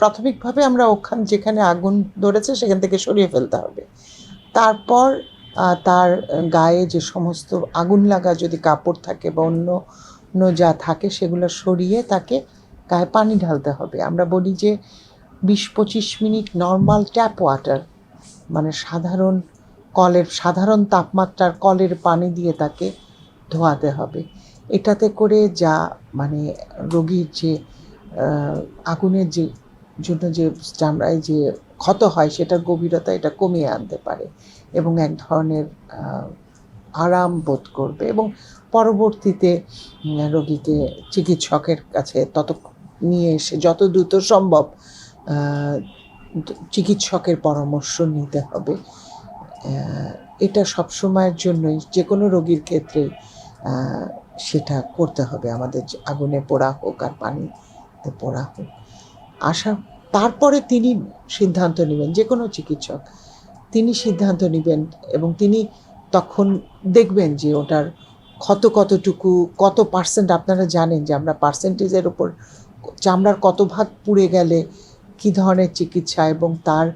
প্রাথমিকভাবে আমরা ওখান যেখানে আগুন ধরেছে সেখান থেকে সরিয়ে ফেলতে হবে। তারপর তার গায়ে যে সমস্ত আগুন লাগা যদি কাপড় থাকে বা অন্য অন্য যা থাকে সেগুলো সরিয়ে তাকে গায়ে পানি ঢালতে হবে। আমরা বলি যে বিশ পঁচিশ মিনিট নর্মাল ট্যাপ ওয়াটার মানে সাধারণ কলের, সাধারণ তাপমাত্রার কলের পানি দিয়ে তাকে ধোয়াতে হবে। এটাতে করে যা মানে রোগীর যে আগুনের যে জন্য যে চামড়ায় যে ক্ষত হয়, সেটার গভীরতা এটা কমিয়ে আনতে পারে এবং এক ধরনের আরাম বোধ করবে এবং পরবর্তীতে রোগীকে চিকিৎসকের কাছে তত, নিয়ে এসে যত দ্রুত সম্ভব চিকিৎসকের পরামর্শ নিতে হবে। এটা সবসময়ের জন্যই যে কোনো রোগীর ক্ষেত্রে সেটা করতে হবে। আমাদের আগুনে পোড়া হোক আর পানিতে পোড়া হোক। আসা তারপরে তিনি সিদ্ধান্ত নেবেন, যে কোনো চিকিৎসক। তিনি সিদ্ধান্ত নেবেন এবং তিনি তখন দেখবেন যে ওটার ক্ষত কতটুকু, কত পার্সেন্ট আপনারা জানেন যে আমরা পার্সেন্টেজের ওপর চামড়ার কত ভাগ পুড়ে গেলে কী ধরনের চিকিৎসা এবং তার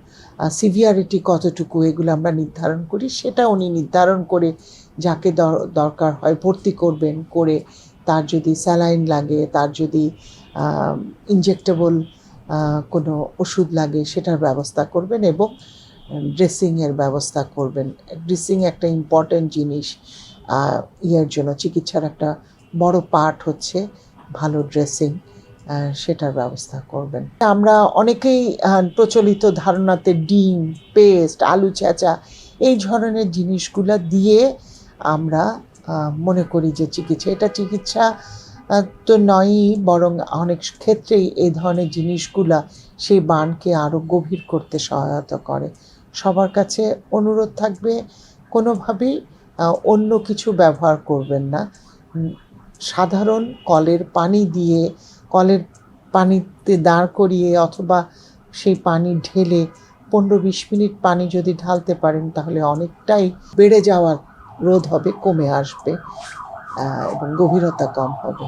সিভিয়ারিটি কতটুকু, এগুলো আমরা নির্ধারণ করি। সেটা উনি নির্ধারণ করে যাকে দর- দরকার হয় ভর্তি করবেন, করে তার যদি স্যালাইন লাগে, তার যদি ইনজেক্টেবল কোনো ওষুধ লাগে সেটার ব্যবস্থা করবেন এবং ড্রেসিংয়ের ব্যবস্থা করবেন। ড্রেসিং একটা ইম্পর্ট্যান্ট জিনিস। ইয়ের জন্য, চিকিৎসার একটা বড় পার্ট হচ্ছে ভালো ড্রেসিং সেটার ব্যবস্থা করবেন। আমরা অনেকেই প্রচলিত ধারণাতে ডিম পেস্ট আলু চেঁচা এই ধরনের জিনিসগুলো দিয়ে আমরা মনে করি যে চিকিৎসা, এটা চিকিৎসা তো নয়ই, বরং অনেক ক্ষেত্রেই এই ধরনের জিনিসগুলা সেই বানকে আরও গভীর করতে সহায়তা করে। সবার কাছে অনুরোধ থাকবে, কোনোভাবেই অন্য কিছু ব্যবহার করবেন না। সাধারণ কলের পানি দিয়ে, কলের পানিতে দাঁড় করিয়ে অথবা সেই পানি ঢেলে পনেরো বিশ মিনিট পানি যদি ঢালতে পারেন, তাহলে অনেকটাই বেড়ে যাওয়ার রোধ হবে, কমে আসবে। এবং গভীরতা কম হবে।